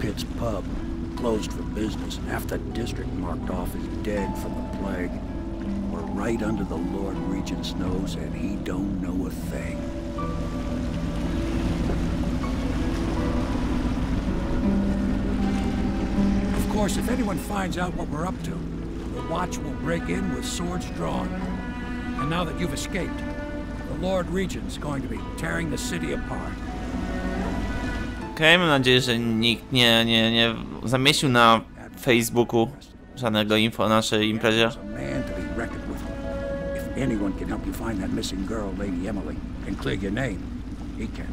Pitt's pub, closed for business, half the district marked off as dead from the plague. We're right under the Lord Regent's nose, and he don't know a thing. Of course, if anyone finds out what we're up to, the Watch will break in with swords drawn. And now that you've escaped, the Lord Regent's going to be tearing the city apart. Okej, mam nadzieję, że nikt nie, nie, nie zamieścił na Facebooku żadnego info o naszej imprezie. Anyone can help you find that missing girl, Lady Emily, and clear your name, he can.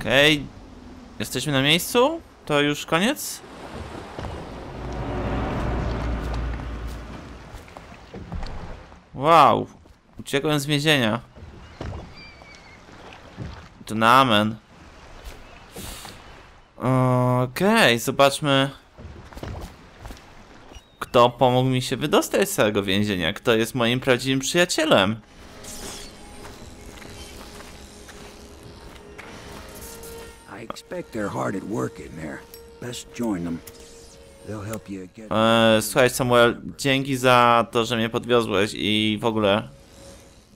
Okej, jesteśmy na miejscu? To już koniec? Wow, uciekłem z więzienia. To na amen. Okej, zobaczmy. Kto pomógł mi się wydostać z całego więzienia? Kto jest moim prawdziwym przyjacielem? Eee, słuchaj Samuel, dzięki za to, że mnie podwiozłeś i w ogóle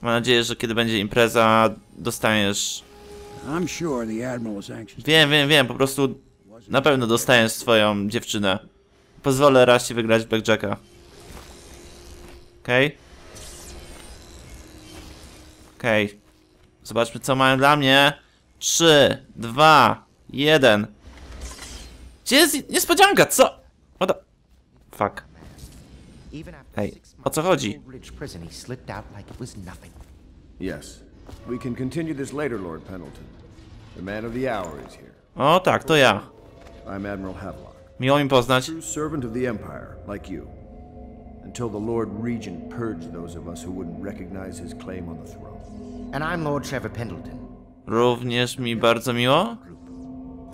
mam nadzieję, że kiedy będzie impreza dostaniesz... Wiem, wiem, wiem, po prostu na pewno dostaniesz swoją dziewczynę. Pozwolę raz ci wygrać w Blackjacka. Okej? Okej. Zobaczmy co mają dla mnie. 3, 2, 1. Gdzie jest niespodzianka? Co? What the... Fuck. Six o co chodzi? Yes. We can continue this later, Lord Pendleton. The man of the hour is here. O tak, to ja. I'm Admiral Havelock, Miło mi poznać. true servant of the Empire, like you. Until the Lord Regent purged those of us who wouldn't recognize his claim on the throne. And I'm Lord Trevor Pendleton, Również mi bardzo miło.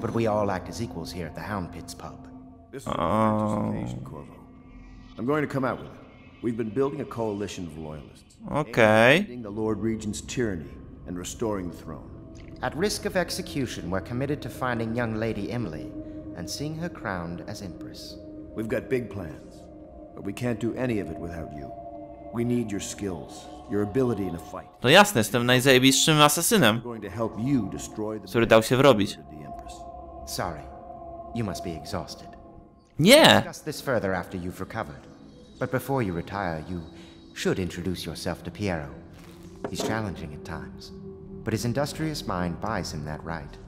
but we all act as equals here at the Hound Pits pub. This is a oh. participation, Corvo. I'm going to come out with it. We've been building a coalition of loyalists. Okej. Ending the Lord Regent's tyranny and restoring the throne. At risk of execution, we're committed to finding young Lady Emily and seeing her crowned as Empress. We've got big plans, but we can't do any of it without you. We need your skills, your ability in a fight. No jasne, jestem najzajebistszym asesynem, We're going to help you destroy the który dał się wrobić. the Empress. Sorry, you must be exhausted. Nie! Discuss this further after you've recovered. But before you retire, you should introduce yourself to Piero. He's challenging at times, but his industrious mind buys him that right.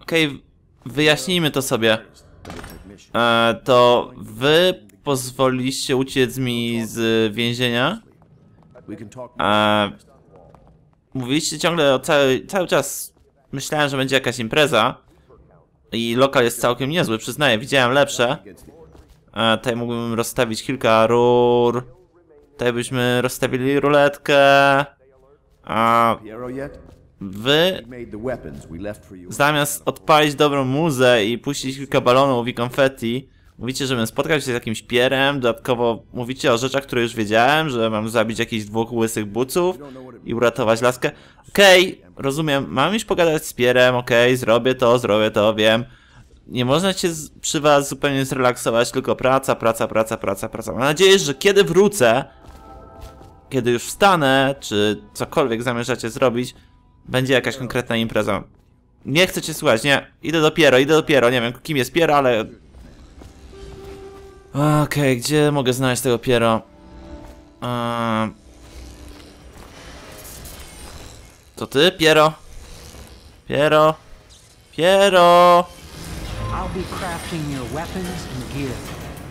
Okej, wyjaśnijmy to sobie. E, to wy pozwoliliście uciec mi z więzienia. E, mówiliście ciągle o cały, cały czas. Myślałem, że będzie jakaś impreza. I lokal jest całkiem niezły, przyznaję, widziałem lepsze. E, tutaj mógłbym rozstawić kilka rur. Tutaj byśmy rozstawili ruletkę. A wy zamiast odpalić dobrą muzę i puścić kilka balonów i konfetti, mówicie, żebym spotkał się z jakimś pierem, dodatkowo mówicie o rzeczach, które już wiedziałem, że mam zabić jakichś dwóch łysych buców i uratować laskę. Okej, rozumiem, mam już pogadać z pierem, okej, zrobię to, zrobię to, wiem. Nie można się przy was zupełnie zrelaksować, tylko praca, praca, praca, praca, praca. Mam nadzieję, że kiedy wrócę, kiedy już wstanę, czy cokolwiek zamierzacie zrobić, będzie jakaś konkretna impreza. Nie chcę cię słuchać, nie. Idę dopiero, idę dopiero. Nie wiem, kim jest Piero, ale... Okej, gdzie mogę znaleźć tego Piero? Eee... To ty, Piero? Piero? Piero? I'll be crafting your weapons and gear.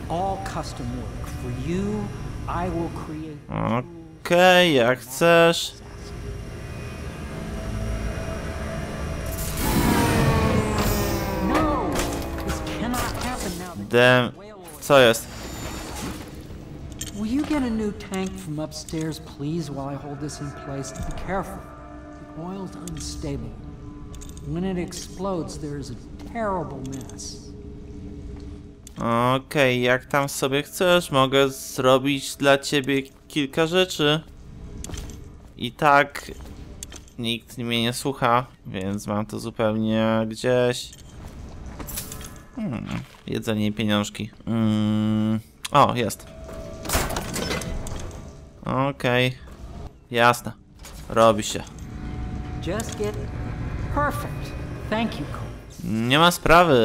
All custom work. For you, I will create. Okej, jak chcesz. No! This cannot happen now. that Dem... whale oil- Co jest? Will you get a new tank from upstairs, please, while I hold this in place? Be careful. The oil's unstable. When it explodes, there is a Okej, jak tam sobie chcesz, mogę zrobić dla ciebie kilka rzeczy. I tak nikt mnie nie słucha, więc mam to zupełnie gdzieś. Hmm, jedzenie i pieniążki. Mm, o, jest. Okej. Jasne. Robi się. Just get perfect. Thank you. Nie ma sprawy.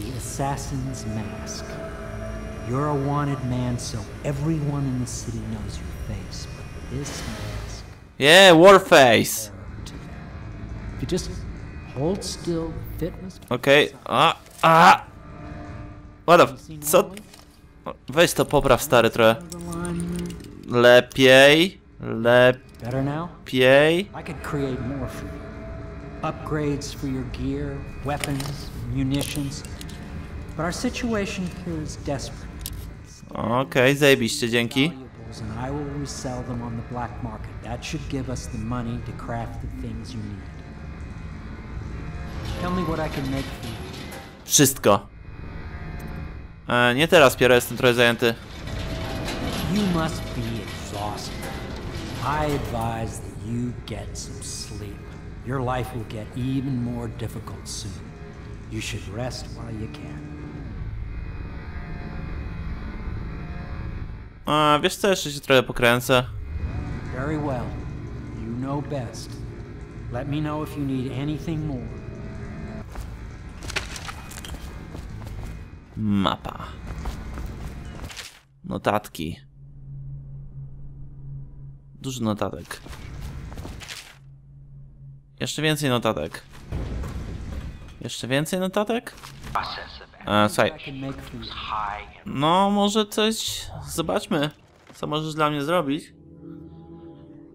The assassin's mask. You're a wanted man, so everyone in the city knows your face. But this mask, Yeah, Warface. If you just hold still, fit must be Okej. A, a. What the Co? Weź to popraw stary trochę. Lepiej. Lepiej. I could create more for you. Upgrades for your gear, weapons, munitions. But our situation here is desperate. Okej, zajebiście, dzięki. And I will resell them on the black market. That should give us the money to craft the things you need. Tell me what I can make for you. Wszystko. E, nie teraz, Piero, jestem trochę zajęty. You must be exhausted. I advise that you get some sleep. Your life will get even more difficult soon. You should rest while you can. A, wiesz co, jeszcze się trochę pokręcę. Very well. You know best. Let me know if you need anything more. Mapa. Notatki. Dużo notatek. Jeszcze więcej notatek. Jeszcze więcej notatek? E, słuchaj, no może coś... Zobaczmy, co możesz dla mnie zrobić.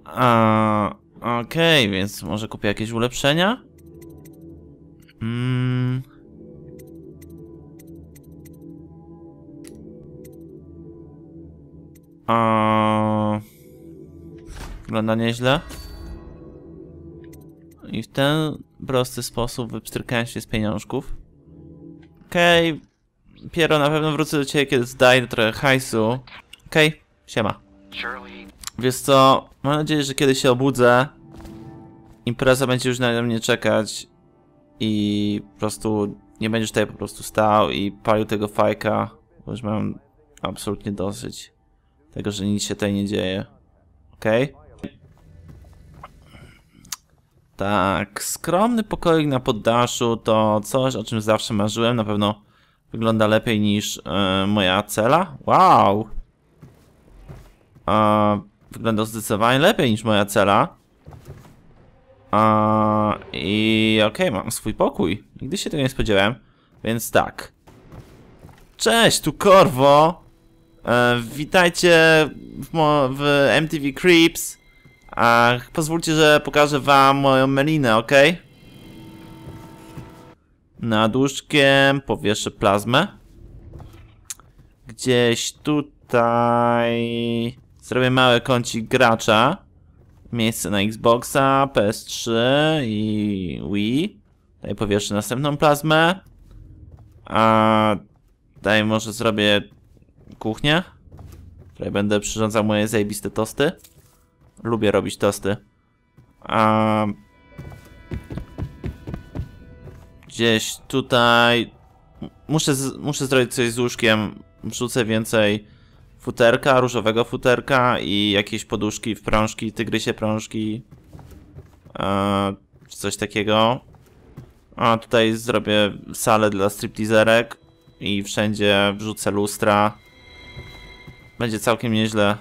A, Okej, więc może kupię jakieś ulepszenia? Mm. A... Wygląda nieźle. I w ten prosty sposób wypstrykałem się z pieniążków. Okej. Piero, na pewno wrócę do ciebie, kiedy zdaję trochę hajsu. Okej, siema. Wiesz co, mam nadzieję, że kiedy się obudzę, impreza będzie już na mnie czekać i po prostu nie będziesz tutaj po prostu stał i palił tego fajka, bo już mam absolutnie dosyć tego, że nic się tutaj nie dzieje. Okej? Tak, skromny pokoik na poddaszu to coś, o czym zawsze marzyłem. Na pewno wygląda lepiej niż e, moja cela. Wow! A, wygląda zdecydowanie lepiej niż moja cela. A, I okej, mam swój pokój. Nigdy się tego nie spodziewałem. Więc tak. Cześć, tu Korwo. E, witajcie w, w MTV Creeps. A pozwólcie, że pokażę wam moją melinę, ok? Nad łóżkiem powieszę plazmę. Gdzieś tutaj zrobię mały kącik gracza. Miejsce na Xboxa, PS3 i Wii. Tutaj powieszę następną plazmę. A tutaj może zrobię kuchnię. Tutaj będę przyrządzał moje zajebiste tosty. Lubię robić tosty. A... Gdzieś tutaj... Muszę, z... Muszę zrobić coś z łóżkiem. Wrzucę więcej futerka, różowego futerka i jakieś poduszki w prążki, tygrysie prążki. Coś takiego. A tutaj zrobię salę dla stripteaserek i wszędzie wrzucę lustra. Będzie całkiem nieźle.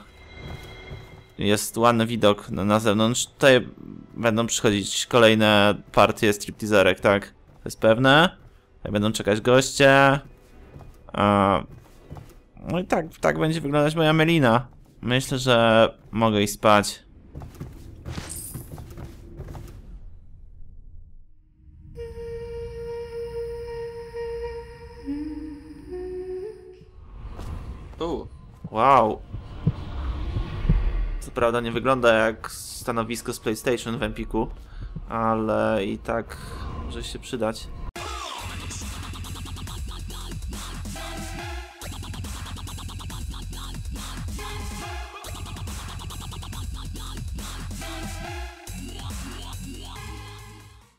Jest ładny widok na, zewnątrz. Tutaj będą przychodzić kolejne partie stripteaserek, tak? To jest pewne. Tutaj będą czekać goście. No i tak, tak będzie wyglądać moja Melina. Myślę, że mogę iść spać. U, wow. Co prawda nie wygląda jak stanowisko z PlayStation w Empiku, ale i tak może się przydać.